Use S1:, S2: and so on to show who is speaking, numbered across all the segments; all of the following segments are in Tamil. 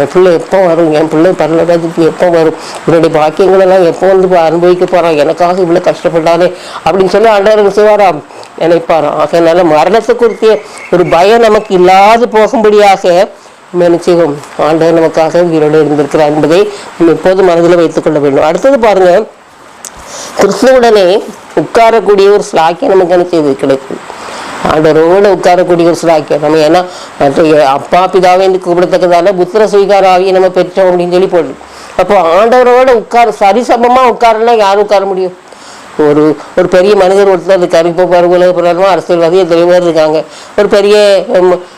S1: என் பிள்ளை எப்போ வரும்? என் பிள்ளை பரலோகத்துக்கு எப்போ வரும்? என்னுடைய பாக்கியங்களெல்லாம் எப்போ வந்து அனுபவிக்க போறான்? எனக்காக இவ்வளோ கஷ்டப்பட்டானே அப்படின்னு சொல்லி ஆண்டவர் செய்வாராம்? நினைப்பாராம். ஆகையினால மரணத்தை குறித்திய ஒரு பயம் நமக்கு இல்லாது போகும்படியாக நம்ம ஆண்டவர் நமக்காக உயிரோடு இருந்திருக்கிறார் என்பதை நம்ம எப்போதும் மனதில் வைத்துக் கொள்ள வேண்டும். அடுத்தது பாருங்க கிறிஸ்துவுடனே உட்காரக்கூடிய ஒரு ஸ்லாக்கியம் நமக்கு என்ன செய்து கிடைக்கும் ஆண்டவரோட உட்காரக்கூடிய ஒரு ஸ்லாக்கியம் நம்ம ஏன்னா மற்ற அப்பா பிதாவை என்று கூப்பிடத்தக்கதால புத்திர சுவீகார ஆவியை நம்ம பெற்றோம் அப்படின்னு சொல்லி போடுறோம் அப்போ ஆண்டவரோட உட்கார சரிசமமாக உட்காரலாம் யாரும் உட்கார முடியும் ஒரு ஒரு பெரிய மனிதர் ஒருத்தர் இருக்கார் இப்போ பாரு உலக பிரதமர் அரசியல்வாதி எத்தனை பேர் இருக்காங்க ஒரு பெரிய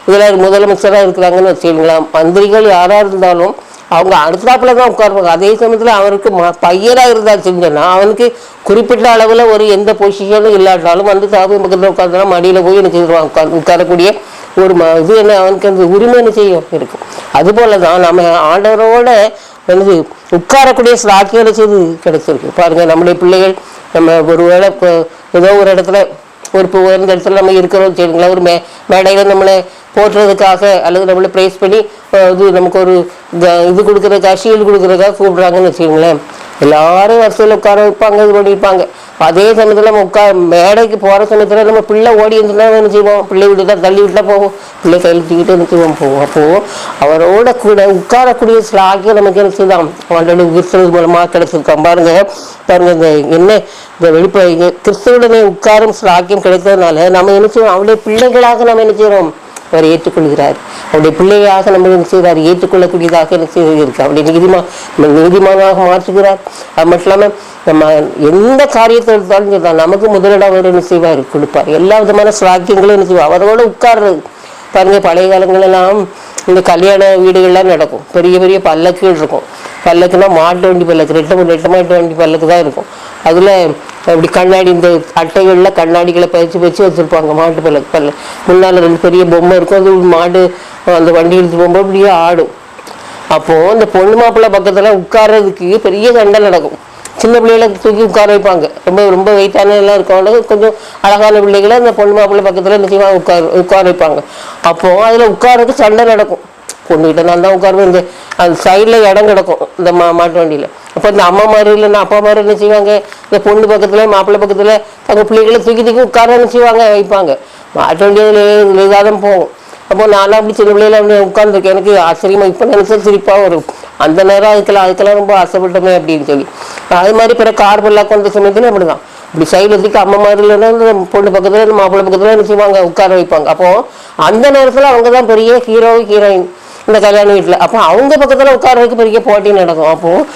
S1: இதில் முதலமைச்சராக இருக்கிறாங்கன்னு வச்சுக்கோங்களேன் மந்திரிகள் யாராக இருந்தாலும் அவங்க அடுத்தாப்புல தான் உட்காருவாங்க. அதே சமயத்தில் அவருக்கு ம பையனாக இருந்தால் செஞ்சோன்னா அவனுக்கு குறிப்பிட்ட அளவில் ஒரு எந்த பொசிஷனும் இல்லாட்டாலும் வந்து சாமி பக்கத்தில் உட்காந்துனா மடியில் போய் எனக்கு செய்வான் உட்கார் உட்காரக்கூடிய ஒரு ம இது என்ன அவனுக்கு அந்த உரிமை என்ன செய்யும்? இருக்கும். அதுபோல தான் நம்ம ஆண்டவரோட என்னது உட்காரக்கூடிய சாக்கியம் செய்து கிடைச்சிருக்கு. பாருங்கள் நம்முடைய பிள்ளைகள் நம்ம ஒரு வேளை இப்போ ஏதோ ஒரு இடத்துல ஒரு உயர்ந்த இடத்துல நம்ம இருக்கிறோம். சரிங்களா ஒரு மே மேடையில் நம்மளை போட்டுறதுக்காக அல்லது நம்மளை ப்ரைஸ் பண்ணி இது நமக்கு ஒரு இது கொடுக்குறதுக்காக ஷீல்டு கொடுக்குறதுக்காக கூப்பிட்றாங்கன்னு வச்சுக்கோங்களேன். எல்லாரும் வரிசையில் உட்கார வைப்பாங்க இது பண்ணியிருப்பாங்க அதே சமயத்தில் நம்ம உட்கா மேடைக்கு போகிற சமயத்தில் நம்ம பிள்ளை ஓடி இருந்துன்னா என்ன செய்வோம்? பிள்ளை விட்டு தான் தள்ளி விட்டுலாம் போவோம். பிள்ளை கையில் என்ன செய்வோம்? போவோம். அப்போது அவரோட கூட உட்காரக்கூடிய ஸ்லாக்கியம் நமக்கு என்ன செய்தான்? அவனோட கிறிஸ்தவ மூலமாக கிடைச்சிருக்கோம் பாருங்க பாருங்க இந்த என்ன இந்த வெளிப்ப இங்க கிறிஸ்துவுடனே உட்காரும் ஆக்கியம் கிடைத்ததுனால நம்ம என்ன செய்வோம்? அவளுடைய பிள்ளைகளாக நம்ம என்ன செய்கிறோம் அவர் ஏற்றுக்கொள்கிறார். அவருடைய பிள்ளையாக நம்ம என்ன செய்கிறார் ஏற்றுக்கொள்ளக்கூடியதாக என்ன செய்திருக்கு அவருடைய நீதிமா நம்ம நீதிமானாக மாற்றுகிறார். அது மட்டும் இல்லாமல் நம்ம எந்த காரியத்தை எடுத்தாலும் சரிதான் நமக்கு முதலிடம் அவர் என்ன செய்வார்? கொடுப்பார். எல்லா விதமான சுவாக்கியங்களும் என்ன செய்வார்? அவரோட உட்கார்றது. பாருங்க பழைய காலங்களெல்லாம் இந்த கல்யாண வீடுகள்லாம் நடக்கும். பெரிய பெரிய பல்லக்குகள் இருக்கும். பல்லக்குன்னா மாட்டு வண்டி பல்லக்கு ரெட்டை ரெட்டு மாட்டு வண்டி பல்லக்கு தான் இருக்கும். அதில் அப்படி கண்ணாடி இந்த அட்டைகளில் கண்ணாடிகளை பறித்து பறித்து வச்சுருப்பாங்க. மாட்டு பல்லக்கு பல்ல. முன்னால் ரெண்டு பெரிய பொம்மை இருக்கும். அது மாடு அந்த வண்டி இழுத்து போகும்போது அப்படியே ஆடும். அப்போது இந்த பொண்ணு மாப்பிள்ளை பக்கத்தில் உட்கார்றதுக்கு பெரிய சண்டை நடக்கும். சின்ன பிள்ளைகளை தூக்கி உட்கார வைப்பாங்க. ரொம்ப ரொம்ப வெயிட்டான எல்லாம் இருக்கவங்க. கொஞ்சம் அழகான பிள்ளைகளை அந்த பொண்ணு மாப்பிள்ளை பக்கத்தில் நிச்சயமாக உட்கார் உட்கார வைப்பாங்க. அப்போது அதில் உட்காரதுக்கு சண்டை நடக்கும். பொண்ணுகிட்ட நான் தான் உட்காருவேன். இந்த அந்த சைடில் இடம் கிடக்கும். இந்த மா மாட்டு வண்டியில். அப்போ இந்த அம்மா மாதிரி இல்லைன்னா அப்பா மாதிரி என்ன செய்வாங்க? இந்த பொண்ணு பக்கத்தில் மாப்பிள்ளை பக்கத்தில் தங்க பிள்ளைகளை தூக்கி தூக்கி உட்கார நினச்சிவாங்க செய்வாங்க வைப்பாங்க. மாட்ட வேண்டியது இதாக தான் போகும். அப்போ நானும் அப்படி சின்ன பிள்ளையில அப்படி உட்காந்துருக்கேன் எனக்கு ஆச்சரியமாக இப்போ நினைச்சா சிரிப்பாக வரும். அந்த நேரம் அதுக்கெல்லாம் அதுக்கெல்லாம் ரொம்ப ஆசைப்பட்டோமே அப்படின்னு சொல்லி. அது மாதிரி பிற கார் பொருளாக கொண்ட சமயத்தில் சமயத்துல அப்படிதான். இப்படி சைடில் தூக்கி அம்மா மாதிரி இல்லைன்னா இந்த பொண்ணு பக்கத்தில் இந்த மாப்பிள்ளை பக்கத்தில் என்ன செய்வாங்க? உட்கார வைப்பாங்க. அப்போது அந்த நேரத்தில் அவங்க தான் பெரிய ஹீரோ ஹீரோயின் இந்த கல்யாண வீட்டில். அப்போ அவங்க பக்கத்தில் உட்கார வைக்க பெரிய போட்டி நடக்கும். அப்போது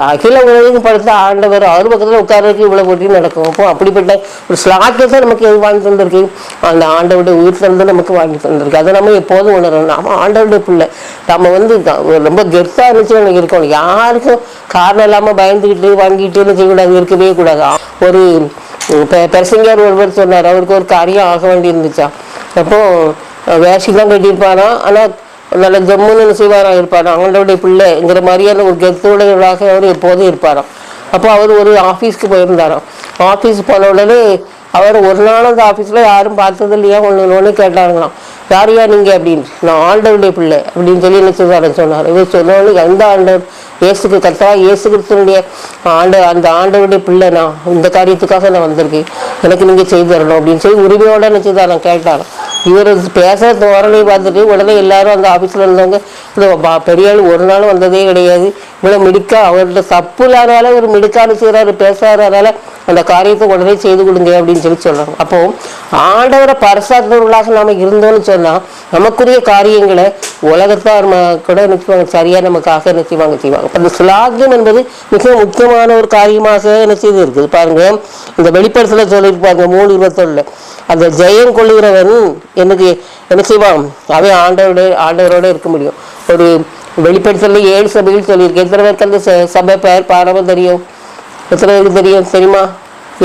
S1: அகில உலகம் படுத்த ஆண்டவர் அவர் பக்கத்தில் உட்கார்றதுக்கு இவ்வளோ போட்டி நடக்கும். அப்போ அப்படிப்பட்ட ஒரு ஸ்லாக்கியத்தை நமக்கு எது வாங்கி தந்திருக்கு? அந்த ஆண்டவருடைய உயிர் தந்து நமக்கு வாங்கி தந்திருக்கு. அதை நம்ம எப்போதும் உணரணும். நம்ம ஆண்டவருடைய பிள்ளை. நம்ம வந்து ரொம்ப கெத்தாக இருந்துச்சு எனக்கு இருக்கணும். யாருக்கும் காரணம் இல்லாமல் பயந்துக்கிட்டு வாங்கிட்டு செய்யக்கூடாது? இருக்கவே கூடாது. ஒரு பெ- ஒருவர் சொன்னார். அவருக்கு ஒரு காரியம் ஆக வேண்டி இருந்துச்சா அப்போ வேஷ்டி தான் கட்டியிருப்பாராம். ஆனால் நல்ல ஜம்முன்னு செய்வாராம் இருப்பாராம் அவங்களுடைய பிள்ளைங்கிற மாதிரியான ஒரு கெத்துடையவராக அவர் எப்போதும் இருப்பாராம். அப்போ அவர் ஒரு ஆஃபீஸ்க்கு போயிருந்தாராம். ஆஃபீஸ் போன உடனே அவர் ஒரு நாள் அந்த ஆஃபீஸில் யாரும் பார்த்தது இல்லையா? ஒன்று ஒன்று கேட்டாங்களாம். யாரையா நீங்கள் அப்படின்னு. நான் ஆண்டவருடைய பிள்ளை அப்படின்னு சொல்லி என்ன செய்வாரு சொன்னார். இவர் சொன்னவொடனே எந்த ஆண்டவர் இயேசுக்கு கத்தா இயேசு கிறிஸ்தனுடைய ஆண்ட அந்த ஆண்டவருடைய பிள்ளை நான் இந்த காரியத்துக்காக நான் வந்திருக்கேன். எனக்கு நீங்கள் செய்து தரணும். அப்படின்னு சொல்லி உரிமையோட என்ன செய்தாராம்? கேட்டாராம். இவர் பேசுகிற தோரணை பார்த்துட்டு உடனே எல்லாரும் அந்த ஆஃபீஸில் இருந்தவங்க இந்த பெரிய ஆள் ஒரு நாள் வந்ததே கிடையாது. இவ்வளோ மிடுக்கா அவர்கிட்ட தப்பு இல்லாதனால ஒரு மிடுக்கான செய்கிறாரு பேசுறாருனால அந்த காரியத்தை உடனே செய்து கொடுங்க அப்படின்னு சொல்லி சொல்கிறாங்க அப்போ ஆண்டவரை பரிசாத்தவர்களாக நாம் இருந்தோம்னு சொன்னால் நமக்குரிய காரியங்களை உலகத்தார் கூட நினைச்சுவாங்க சரியா நமக்காக என்ன செய்வாங்க. செய்வாங்க அப்ப அந்த சுலாகியம் என்பது மிக முக்கியமான ஒரு காரியமாக என்ன செய்து இருக்குது பாருங்க. இந்த வெளிப்படத்தில் சொல்லியிருப்பாங்க மூணு இருபத்தொன்னுல. அந்த ஜெயம் கொள்ளுகிறவன் எனக்கு என்ன செய்வான்? அவன் ஆண்டவரோட ஆண்டவரோட இருக்க முடியும். ஒரு வெளிப்படுத்தல ஏழு சபைகள் சொல்லியிருக்கேன் எத்தனை பேருக்கு அந்த சபை பெயர் பாடமும் தெரியும் எத்தனை பேருக்கு தெரியும் தெரியுமா?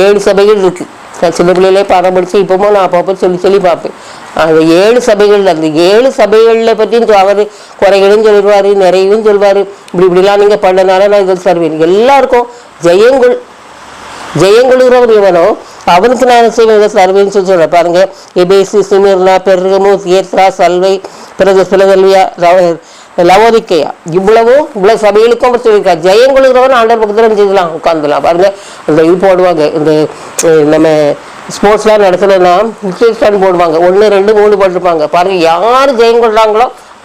S1: ஏழு சபைகள் இருக்கு. நான் சின்ன பிள்ளையிலே பாடம் படிச்சு இப்போமோ நான் அப்பப்போ சொல்லி சொல்லி பார்ப்பேன். அந்த ஏழு சபைகள் அந்த ஏழு சபைகளில் பற்றி அவர் குறைகளும் சொல்லுவார் நிறையவும் சொல்வார் இப்படி இப்படிலாம் நீங்கள் பண்ணனால நான் இதில் தருவேன் எல்லாருக்கும் ஜெயங்குள் ஜெயங்கொள்கிறவன் இவனோ அவனுக்கு நான் செய்வேன்? இதை தருவேன்னு சொல்லி சொல்கிறேன் பாருங்க. எபேசி சிமிர்னா பெருகமு தியேத்ரா சல்வை பிறகு சிலதல்வியா லவோதிக்கையா? இவ்வளவும் இவ்வளவு சபைகளுக்கும் அவர் சொல்லியிருக்கார் ஜெயம் கொள்கிறவன் ஆண்டவர் பக்கத்துல செய்யலாம் உட்காந்துலாம் பாருங்க இந்த இது போடுவாங்க இந்த நம்ம ஸ்போர்ட்ஸ்லாம் நடத்துலன்னா ஸ்டாண்ட் போடுவாங்க. ஒன்று ரெண்டு மூணு போட்டிருப்பாங்க. பாருங்க யார் ஜெயம்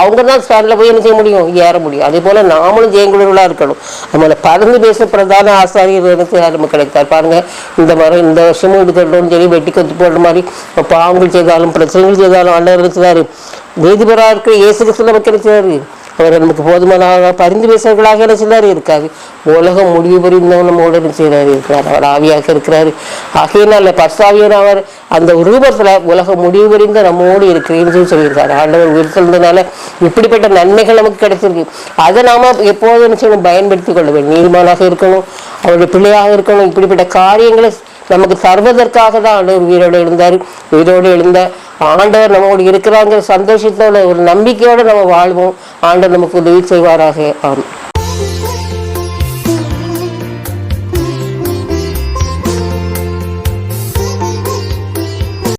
S1: அவங்க தான் ஸ்டாண்டில் போய் என்ன செய்ய முடியும்? ஏற முடியும். அதே போல் நாமளும் ஜெயங்குழுவலாக இருக்கணும். அதனால் பறந்து பேச பிரதான ஆசாரியர் எனக்கு நமக்கு கிடைத்தார். பாருங்கள் இந்த மரம் இந்த வருஷமும் எடுக்கட்டும் சொல்லி வெட்டி கொத்து போடுற மாதிரி இப்ப பாவங்கள் செய்தாலும் பிரச்சனைகள் செய்தாலும் ஆண்டவர் இருக்கிறாரு நீதிபராக இருக்கிற இயேசு கிறிஸ்து நமக்கு இருக்கிறாரு அவர் நமக்கு போதுமான பரிந்து பேசுவர்களாக என்ன செய்தார் இருக்காது உலகம் முடிவு புரிந்தவன் நம்மோடு என்ன செய்கிறார் இருக்கிறார். அவர் ஆவியாக இருக்கிறார். ஆகையினால பர்சாவியர் அவர் அந்த ரூபத்தில் உலகம் முடிவு புரிந்த நம்மோடு இருக்கிறேன்னு சொல்லி சொல்லியிருக்காரு. ஆண்டவர் உயிர்த்தெழுந்தனால இப்படிப்பட்ட நன்மைகள் நமக்கு கிடைச்சிருக்கு. அதை நாம் எப்போதும் என்ன செய்யணும் பயன்படுத்தி கொள்ள வேண்டும். நீதிமானாக இருக்கணும் அவருடைய பிள்ளையாக இருக்கணும். இப்படிப்பட்ட காரியங்களை நமக்கு தருவதற்காக தான் ஆண்டவர் உயிரோடு எழுந்தார். உயிரோடு எழுந்த ஆண்டவர் நம்மோடு இருக்கிறாங்கிற சந்தோஷத்தோட ஒரு நம்பிக்கையோடு நம்ம வாழ்வோம். ஆண்டவர் நமக்கு உதவி செய்வாராக. ஆமாம்